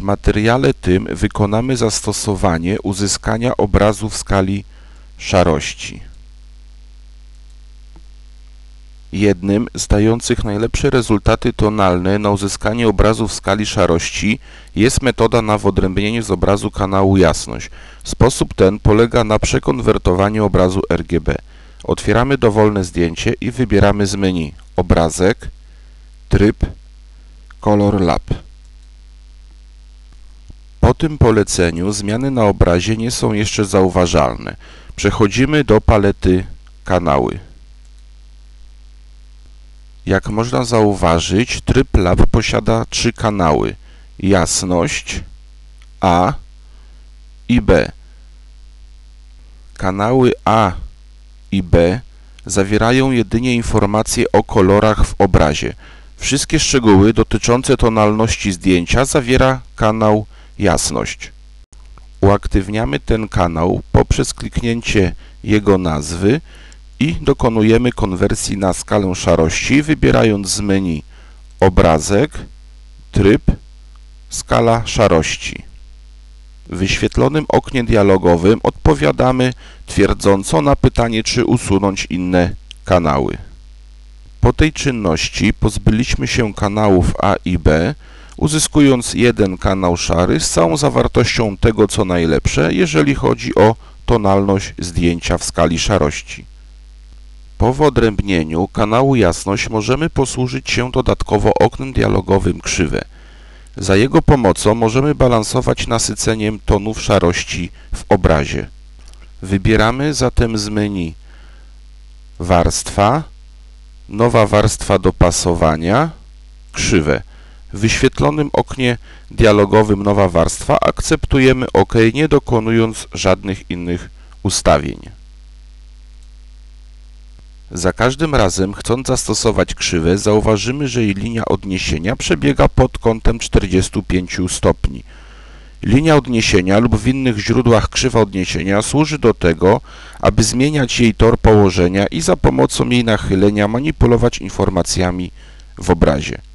W materiale tym wykonamy zastosowanie uzyskania obrazu w skali szarości. Jednym z dających najlepsze rezultaty tonalne na uzyskanie obrazu w skali szarości jest metoda na wyodrębnienie z obrazu kanału jasność. Sposób ten polega na przekonwertowaniu obrazu RGB. Otwieramy dowolne zdjęcie i wybieramy z menu Obrazek, Tryb, Color Lab. Tym poleceniu zmiany na obrazie nie są jeszcze zauważalne. Przechodzimy do palety Kanały. Jak można zauważyć, tryb lab posiada trzy kanały jasność A i B. Kanały A i B zawierają jedynie informacje o kolorach w obrazie. Wszystkie szczegóły dotyczące tonalności zdjęcia zawiera kanał jasność. Uaktywniamy ten kanał poprzez kliknięcie jego nazwy i dokonujemy konwersji na skalę szarości, wybierając z menu Obrazek, Tryb, Skala szarości. W wyświetlonym oknie dialogowym odpowiadamy twierdząco na pytanie, czy usunąć inne kanały. Po tej czynności pozbyliśmy się kanałów A i B, uzyskując jeden kanał szary z całą zawartością tego, co najlepsze, jeżeli chodzi o tonalność zdjęcia w skali szarości. Po wyodrębnieniu kanału jasność możemy posłużyć się dodatkowo oknem dialogowym krzywe. Za jego pomocą możemy balansować nasyceniem tonów szarości w obrazie. Wybieramy zatem z menu Warstwa, Nowa warstwa dopasowania, Krzywe. W wyświetlonym oknie dialogowym Nowa warstwa akceptujemy OK, nie dokonując żadnych innych ustawień. Za każdym razem, chcąc zastosować krzywę, zauważymy, że jej linia odniesienia przebiega pod kątem 45 stopni. Linia odniesienia lub w innych źródłach krzywa odniesienia służy do tego, aby zmieniać jej tor położenia i za pomocą jej nachylenia manipulować informacjami w obrazie.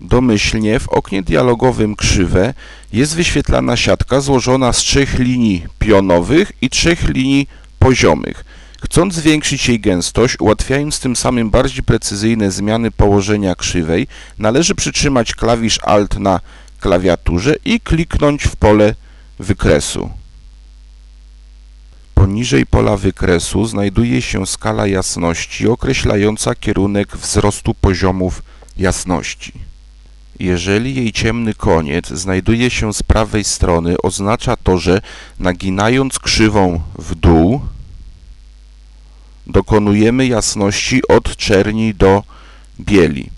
Domyślnie w oknie dialogowym krzywe jest wyświetlana siatka złożona z trzech linii pionowych i trzech linii poziomych. Chcąc zwiększyć jej gęstość, ułatwiając tym samym bardziej precyzyjne zmiany położenia krzywej, należy przytrzymać klawisz Alt na klawiaturze i kliknąć w pole wykresu. Poniżej pola wykresu znajduje się skala jasności określająca kierunek wzrostu poziomów jasności. Jeżeli jej ciemny koniec znajduje się z prawej strony, oznacza to, że naginając krzywą w dół, dokonujemy jasności od czerni do bieli.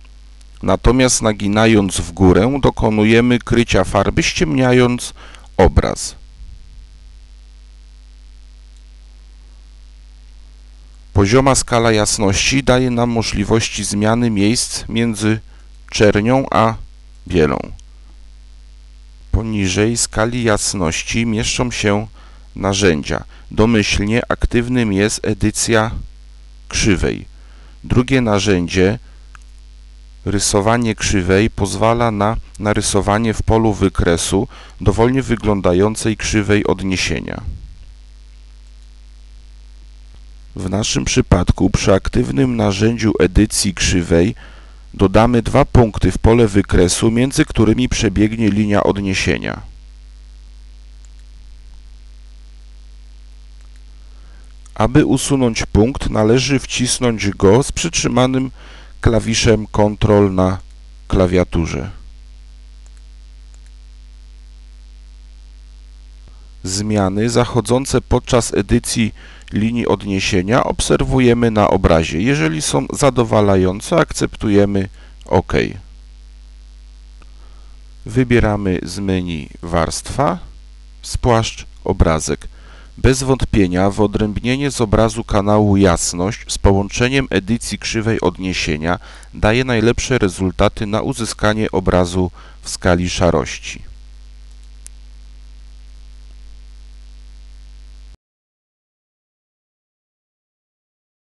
Natomiast naginając w górę dokonujemy krycia farby, ściemniając obraz. Pozioma skala jasności daje nam możliwości zmiany miejsc między czernią a bielą. Poniżej skali jasności mieszczą się narzędzia. Domyślnie aktywnym jest edycja krzywej. Drugie narzędzie, rysowanie krzywej, pozwala na narysowanie w polu wykresu dowolnie wyglądającej krzywej odniesienia. W naszym przypadku przy aktywnym narzędziu edycji krzywej dodamy dwa punkty w pole wykresu, między którymi przebiegnie linia odniesienia. Aby usunąć punkt, należy wcisnąć go z przytrzymanym klawiszem Ctrl na klawiaturze. Zmiany zachodzące podczas edycji linii odniesienia obserwujemy na obrazie. Jeżeli są zadowalające, akceptujemy OK. Wybieramy z menu Warstwa, Spłaszcz obrazek. Bez wątpienia wyodrębnienie z obrazu kanału jasność z połączeniem edycji krzywej odniesienia daje najlepsze rezultaty na uzyskanie obrazu w skali szarości.